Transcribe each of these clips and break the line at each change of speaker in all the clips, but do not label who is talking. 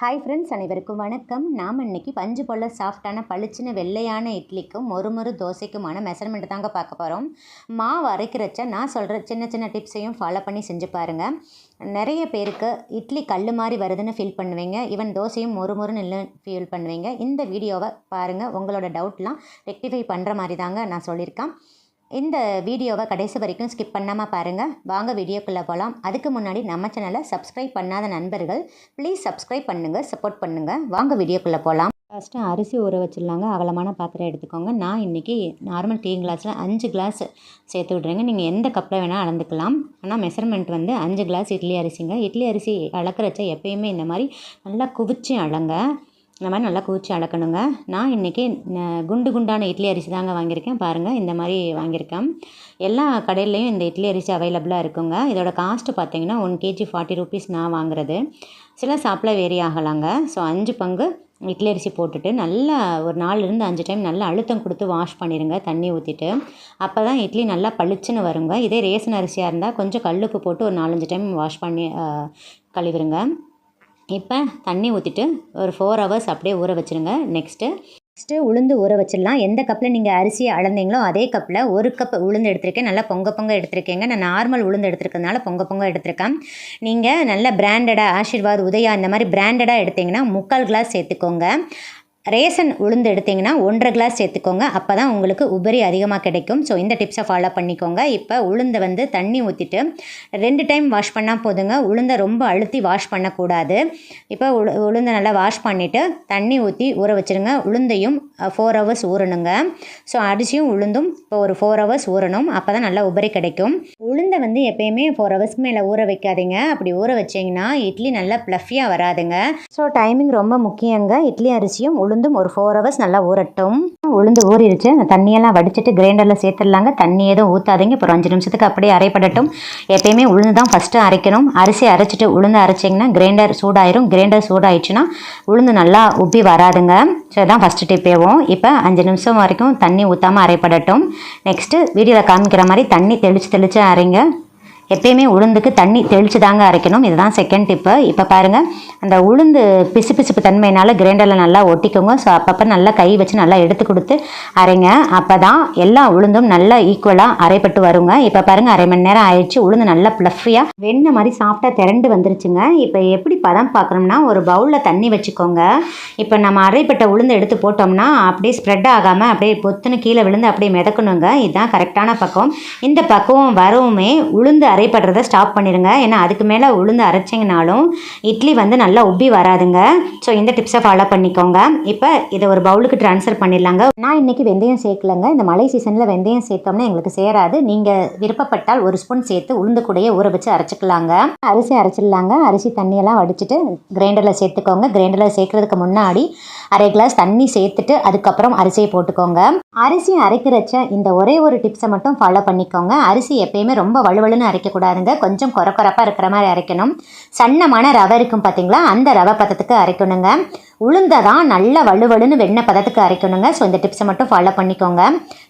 Hi friends அனைவருக்கும் வணக்கம். நாம் இன்றைக்கி பஞ்சு போல் சாஃப்டான பளிச்சின வெள்ளையான இட்லிக்கும் மொறுமொறு தோசைக்குமான மெஷர்மெண்ட் தாங்க பார்க்க போகிறோம் மாவு அரைக்கிறச்ச நான் சொல்கிற சின்ன சின்ன டிப்ஸையும் ஃபாலோ பண்ணி செஞ்சு பாருங்கள் நிறைய பேருக்கு இட்லி கல் மாதிரி வருதுன்னு ஃபீல் பண்ணுவீங்க. ஈவன் தோசையும் ஒரு மொறு நில்லு ஃபீல் பண்ணுவீங்க. இந்த வீடியோவை பாருங்கள் உங்களோட டவுட்லாம் ரெக்டிஃபை பண்ணுற மாதிரி தாங்க நான் சொல்லியிருக்கேன். இந்த வீடியோவை கடைசி வரைக்கும் ஸ்கிப் பண்ணாமல் பாருங்கள் வாங்க வீடியோக்குள்ளே போகலாம் அதுக்கு முன்னாடி நம்ம சேனலை சப்ஸ்கிரைப் பண்ணாத நண்பர்கள் ப்ளீஸ் சப்ஸ்கிரைப் பண்ணுங்கள் சப்போர்ட் பண்ணுங்கள் வாங்க வீடியோக்குள்ளே போகலாம் ஃபஸ்ட்டு அரிசி ஊற வச்சிடலாங்க. அகலமான பாத்திரம் எடுத்துக்கோங்க. நான் இன்றைக்கி நார்மல் டீ கிளாஸில் அஞ்சு கிளாஸ் சேர்த்து விட்றேங்க. நீங்கள் எந்த கப்பில் வேணால் அளந்துக்கலாம். ஆனால் மெஷர்மெண்ட் வந்து அஞ்சு கிளாஸ் இட்லி அரிசிங்க. இட்லி அரிசி அளக்கிறச்ச எப்பயுமே இந்த மாதிரி நல்லா குவிச்சு அளங்க இந்த மாதிரி நல்லா குவிச்சு அளக்கணுங்க. நான் இன்றைக்கி குண்டு குண்டான இட்லி அரிசி தாங்க வாங்கியிருக்கேன். பாருங்கள் இந்த மாதிரி வாங்கியிருக்கேன். எல்லா கடையிலையும் இந்த இட்லி அரிசி அவைலபிளாக இருக்குங்க. இதோட காஸ்ட்டு பார்த்தீங்கன்னா ஒன் கேஜி ஃபார்ட்டி ருபீஸ் நான் வாங்குறது. சில ஷாப்பில் வேரி ஆகலாங்க. ஸோ அஞ்சு பங்கு இட்லி அரிசி போட்டுட்டு நல்லா ஒரு நாலுலேருந்து அஞ்சு டைம் நல்லா அழுத்தம் கொடுத்து வாஷ் பண்ணிடுங்க தண்ணி ஊற்றிட்டு அப்போ தான் இட்லி நல்லா பளிச்சுன்னு வருங்க. இதே ரேசன் அரிசியாக இருந்தால் கொஞ்சம் கல்லுப்பு போட்டு ஒரு நாலஞ்சு டைம் வாஷ் பண்ணி கழுவிடுங்க இப்போ தண்ணி ஊற்றிட்டு ஒரு ஃபோர் ஹவர்ஸ் அப்படியே ஊற வச்சுருங்க. நெக்ஸ்ட்டு நெக்ஸ்ட்டு உளுந்து ஊற வச்சிடலாம். எந்த கப்பில் நீங்கள் அரிசியை அளந்தீங்களோ அதே கப்பில் ஒரு கப் உளுந்து எடுத்திருக்கேன். நல்லா பொங்க பொங்க எடுத்திருக்கேங்க. நான் நார்மல் உளுந்து எடுத்துருக்கனால பொங்க பொங்க எடுத்திருக்கேன். நீங்கள் நல்ல பிராண்டடாக ஆஷிர்வாத் உதயா இந்த மாதிரி பிராண்டடாக எடுத்திங்கன்னா முக்கால் கிளாஸ் சேர்த்துக்கோங்க. ரேசன் உளுந்து எடுத்திங்கன்னா ஒன்றரை கிளாஸ் சேர்த்துக்கோங்க. அப்போ தான் உங்களுக்கு உபரி அதிகமாக கிடைக்கும். ஸோ இந்த டிப்ஸை ஃபாலோ பண்ணிக்கோங்க. இப்போ உளுந்தை வந்து தண்ணி ஊற்றிட்டு ரெண்டு டைம் வாஷ் பண்ணால் போதுங்க. உளுந்தை ரொம்ப அழுத்தி வாஷ் பண்ணக்கூடாது. இப்போ உளு உளுந்தை நல்லா வாஷ் பண்ணிவிட்டு தண்ணி ஊற்றி ஊற வச்சுருங்க. உளுந்தையும் ஃபோர் ஹவர்ஸ் ஊறணுங்க. ஸோ அரிசியும் உளுந்தும் இப்போ ஒரு ஃபோர் ஹவர்ஸ் ஊறணும். அப்போ தான் நல்லா உபரி கிடைக்கும். உளுந்தை வந்து எப்பயுமே ஃபோர் ஹவர்ஸ்க்கு மேலே ஊற வைக்காதீங்க. அப்படி ஊற வச்சிங்கன்னா இட்லி நல்லா ப்ளஃபியாக வராதுங்க. ஸோ டைமிங் ரொம்ப முக்கியங்க. இட்லி அரிசியும் உளுந்து உளுந்தும் ஒரு ஃபோர் ஹவர்ஸ் நல்லா ஊறட்டும். உளுந்து ஊறிடுச்சு அந்த தண்ணியெல்லாம் வடிச்சிட்டு கிரைண்டரில் சேர்த்துடலாங்க. தண்ணி எதுவும் ஊற்றாதீங்க இப்போ அஞ்சு நிமிஷத்துக்கு அப்படியே அரைப்படட்டும். எப்பயுமே உளுந்து தான் ஃபஸ்ட்டு அரைக்கணும். அரிசி அரைச்சிட்டு உளுந்து அரைச்சிங்கன்னா கிரைண்டர் சூடாயிரும். கிரைண்டர் சூடாயிடுச்சுன்னா உளுந்து நல்லா உப்பி வராதுங்க. ஸோ இதான் ஃபஸ்ட்டு டிப்பேவும் இப்போ அஞ்சு நிமிஷம் வரைக்கும் தண்ணி ஊற்றாமல் அரைப்படட்டும். நெக்ஸ்ட்டு வீடியோவில் காமிக்கிற மாதிரி தண்ணி தெளித்து தெளித்து அரைங்க. எப்பயுமே உளுந்துக்கு தண்ணி தெளித்து தாங்க அரைக்கணும். இதுதான் செகண்ட் டிப்பு இப்போ பாருங்கள் அந்த உளுந்து பிசு பிசுப்பு தன்மையினால் கிரைண்டரில் நல்லா ஒட்டிக்கோங்க. ஸோ அப்பப்போ நல்லா கை வச்சு நல்லா எடுத்து கொடுத்து அரைங்க. அப்போ தான் எல்லா உளுந்தும் நல்லா ஈக்குவலாக அரைப்பட்டு வருங்க. இப்போ பாருங்கள் அரை மணி நேரம் ஆயிடுச்சு. உளுந்து நல்லா ப்ளஃபியாக வெண்ணெய் மாதிரி சாஃப்டாக திரண்டு வந்துருச்சுங்க. இப்போ எப்படி பதம் பார்க்கணும்னா ஒரு பவுலில் தண்ணி வச்சுக்கோங்க. இப்போ நம்ம அரைப்பட்ட உளுந்து எடுத்து போட்டோம்னா அப்படியே ஸ்ப்ரெட் ஆகாமல் அப்படியே பொத்துன்னு கீழே விழுந்து அப்படியே மிதக்கணுங்க. இதுதான் கரெக்டான பக்கம் இந்த பக்கம் வரவுமே உளுந்து அரைப்படுறதை ஸ்டாப் பண்ணிடுங்க ஏன்னா அதுக்கு மேலே உளுந்து அரைச்சிங்கனாலும் இட்லி வந்து நல்லா உப்பி வராதுங்க. ஸோ இந்த டிப்ஸை ஃபாலோ பண்ணிக்கோங்க. இப்போ இதை ஒரு பவுலுக்கு ட்ரான்ஸ்ஃபர் பண்ணிடலாங்க. நான் இன்றைக்கி வெந்தயம் சேர்க்கலங்க. இந்த மழை சீசனில் வெந்தயம் சேர்த்தோம்னா எங்களுக்கு சேராது. நீங்கள் விருப்பப்பட்டால் ஒரு ஸ்பூன் சேர்த்து உளுந்து கூடையே ஊற வச்சு அரைச்சிக்கலாங்க. அரிசி அரைச்சிடலாங்க. அரிசி தண்ணியெல்லாம் வடிச்சிட்டு கிரைண்டரில் சேர்த்துக்கோங்க. கிரைண்டரில் சேர்க்குறதுக்கு முன்னாடி அரை கிளாஸ் தண்ணி சேர்த்துட்டு அதுக்கப்புறம் அரிசியை போட்டுக்கோங்க. அரிசி அரைக்கிறச்ச இந்த ஒரே ஒரு டிப்ஸை மட்டும் ஃபாலோ பண்ணிக்கோங்க. அரிசி எப்பயுமே ரொம்ப வலுவலுன்னு அரைக்கக்கூடாதுங்க. கொஞ்சம் குறை குறைப்பாக இருக்கிற மாதிரி அரைக்கணும். சன்னமான ரவை இருக்கும் பார்த்தீங்களா அந்த ரவை பதத்துக்கு அரைக்கணுங்க. உளுந்தை தான் நல்லா வலுவலுன்னு வெண்ணெய் பதத்துக்கு அரைக்கணுங்க. ஸோ இந்த டிப்ஸை மட்டும் ஃபாலோ பண்ணிக்கோங்க.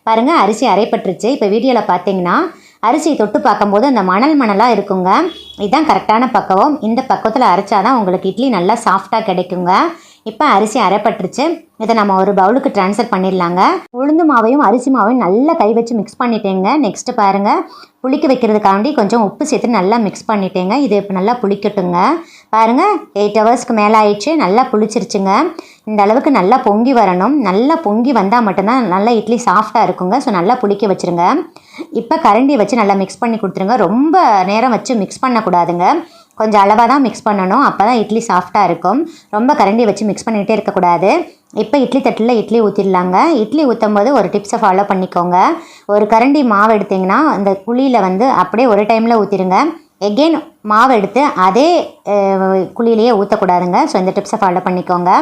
பாருங்கள் அரிசி அரைப்பட்டுருச்சு. இப்போ வீடியோவில் பார்த்தீங்கன்னா அரிசி தொட்டு பார்க்கும்போது அந்த மணல் மணலாக இருக்குங்க. இதுதான் கரெக்டான பக்குவம். இந்த பக்கத்தில் அரைச்சாதான் உங்களுக்கு இட்லி நல்லா சாஃப்டாக கிடைக்குங்க. இப்போ அரிசி அரைப்பட்டுருச்சு. இதை நம்ம ஒரு பவுலுக்கு ட்ரான்ஸ்ஃபர் பண்ணிடலாங்க. உளுந்து மாவையும் அரிசி மாவையும் நல்லா கை வச்சு மிக்ஸ் பண்ணிட்டேங்க. நெக்ஸ்ட்டு பாருங்கள் புளிக்க வைக்கிறதுக்காண்டி கொஞ்சம் உப்பு சேர்த்து நல்லா மிக்ஸ் பண்ணிட்டேங்க. இது இப்போ நல்லா புளிக்கட்டுங்க. பாருங்கள் எயிட் ஹவர்ஸ்க்கு மேலே ஆயிடுச்சு. நல்லா புளிச்சிருச்சுங்க. இந்த அளவுக்கு நல்லா பொங்கி வரணும். நல்லா பொங்கி வந்தால் மட்டும்தான் நல்லா இட்லி சாஃப்டாக இருக்குங்க. ஸோ நல்லா புளிக்க வச்சுருங்க. இப்போ கரண்டி வச்சு நல்லா மிக்ஸ் பண்ணி கொடுத்துருங்க. ரொம்ப நேரம் வச்சு மிக்ஸ் பண்ணக்கூடாதுங்க. கொஞ்சம் அளவாக தான் மிக்ஸ் பண்ணணும். அப்போ தான் இட்லி சாஃப்டாக இருக்கும். ரொம்ப கரண்டி வச்சு மிக்ஸ் பண்ணிகிட்டே இருக்கக்கூடாது. இப்போ இட்லி தட்டில் இட்லி ஊற்றிடலாங்க இட்லி ஊற்றும் போது ஒரு டிப்ஸை ஃபாலோ பண்ணிக்கோங்க. ஒரு கரண்டி மாவு எடுத்திங்கன்னா அந்த குழியில் வந்து அப்படியே ஒரு டைமில் ஊற்றிடுங்க எகெயின் மாவு எடுத்து அதே குழியிலேயே ஊற்றக்கூடாதுங்க ஸோ இந்த டிப்ஸை ஃபாலோ பண்ணிக்கோங்க.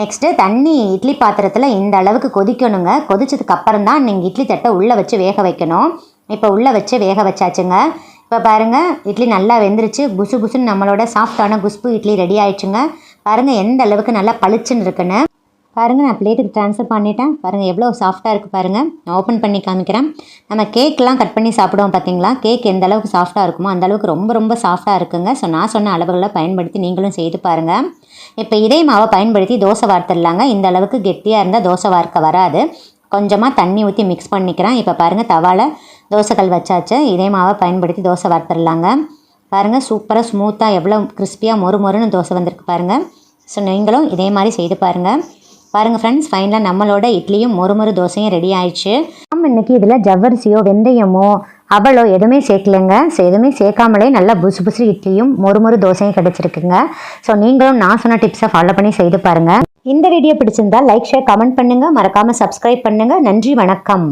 நெக்ஸ்ட்டு தண்ணி இட்லி பாத்திரத்தில் இந்த அளவுக்கு கொதிக்கணுங்க. கொதிச்சதுக்கு அப்புறம் தான் நீங்கள் இட்லி தட்டை உள்ளே வச்சு வேக வைக்கணும். இப்போ உள்ளே வச்சு வேக வச்சாச்சுங்க. இப்போ பாருங்கள் இட்லி நல்லா வெந்துருச்சு. புசு புசுன்னு நம்மளோட சாஃப்டான குஸ்பு இட்லி ரெடி ஆயிடுச்சுங்க. பாருங்கள் எந்த அளவுக்கு நல்லா பளிச்சுன்னு இருக்குன்னு. பாருங்கள் நான் பிளேட்டுக்கு ட்ரான்ஸ்ஃபர் பண்ணிட்டேன். பாருங்கள் எவ்வளோ சாஃப்டாக இருக்குது பாருங்கள் நான் ஓப்பன் பண்ணி காமிக்கிறேன். நம்ம கேக்லாம் கட் பண்ணி சாப்பிடுவோம் பார்த்தீங்களா கேக் எந்த அளவுக்கு சாஃப்டாக இருக்குமோ அந்த அளவுக்கு ரொம்ப ரொம்ப சாஃப்டாக இருக்குங்க. ஸோ நான் சொன்ன அளவுகளை பயன்படுத்தி நீங்களும் செய்து பாருங்கள் இப்போ இதே மாவை பயன்படுத்தி தோசை வார்த்துடலாங்க இந்த அளவுக்கு கெட்டியாக இருந்தால் தோசை வார்க்க வராது. கொஞ்சமாக தண்ணி ஊற்றி மிக்ஸ் பண்ணிக்கிறேன். இப்போ பாருங்கள் தவால தோசைக்கல் வச்சாச்சு. இதே மாவை பயன்படுத்தி தோசை வறுத்துடலாங்க. பாருங்கள் சூப்பராக ஸ்மூத்தாக எவ்வளோ கிறிஸ்பியாக மொறு மொறுன்னு தோசை வந்திருக்கு பாருங்கள் ஸோ நீங்களும் இதே மாதிரி செய்து பாருங்கள் பாருங்கள் ஃப்ரெண்ட்ஸ் ஃபைனலாக நம்மளோட இட்லியும் மொறு மொறு தோசையும் ரெடி ஆயிடுச்சு. நம்ம இன்னைக்கு இதில் ஜவ்வரிசியோ வெந்தயமோ அவளோ எதுவுமே சேர்க்கலைங்க. ஸோ எதுவுமே சேர்க்காமலே நல்லா புசு புசு இட்லியும் மொறு மொறு தோசையும் கிடச்சிருக்குங்க. ஸோ நீங்களும் நான் சொன்ன டிப்ஸை ஃபாலோ பண்ணி செய்து பாருங்கள் இந்த வீடியோ பிடிச்சிருந்தா லைக் ஷேர் கமெண்ட் பண்ணுங்கள் மறக்காமல் சப்ஸ்கிரைப் பண்ணுங்கள் நன்றி வணக்கம்.